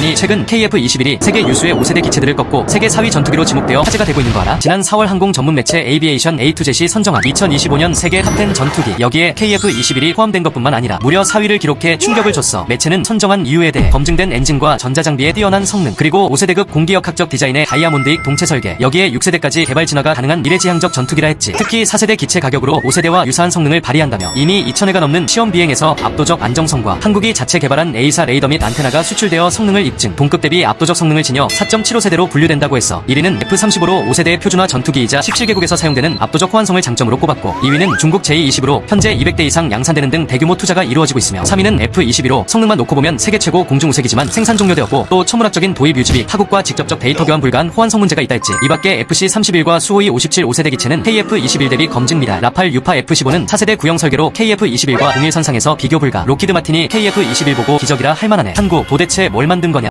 아니 최근 KF-21이 세계 유수의 5세대 기체들을 꺾고 세계 4위 전투기로 지목되어 화제가 되고 있는 거 알아? 지난 4월 항공 전문 매체 에이비에이션 A2젯이 선정한 2025년 세계 탑10 전투기. 여기에 KF-21이 포함된 것뿐만 아니라 무려 4위를 기록해 충격을 줬어. 매체는 선정한 이유에 대해 검증된 엔진과 전자장비의 뛰어난 성능 그리고 5세대급 공기역학적 디자인의 다이아몬드익 동체 설계. 여기에 6세대까지 개발 진화가 가능한 미래지향적 전투기라 했지. 특히 4세대 기체 가격으로 5세대와 유사한 성능을 발휘한다며. 이미 2,000회가 넘는 시험 비행에서 압도적 안정성과 한국이 자체 개발한 A사 레이더 및 안테나가 수출되어 성능을 입증. 동급 대비 압도적 성능을 지녀 4.75세대로 분류된다고 했어 1위는 F-35로 5세대의 표준화 전투기이자 17개국에서 사용되는 압도적 호환성을 장점으로 꼽았고 2위는 중국 J-20으로 현재 200대 이상 양산되는 등 대규모 투자가 이루어지고 있으며 3위는 F-22로 성능만 놓고 보면 세계 최고 공중우세기지만 생산 종료되었고 또 천문학적인 도입 유지비 타국과 직접적 데이터 교환 불가한 호환성 문제가 있다 했지. 이 밖에 FC-31과 수호이 57 5세대 기체는 KF-21 대비 검증 미달 라팔 유파 F-15는 4세대 구형 설계로 KF-21과 동일선상에서 비교 불가. 로키드 마틴이 KF-21 보고 기적이라 할만하네. 한국 도대체 뭘 만든 거냐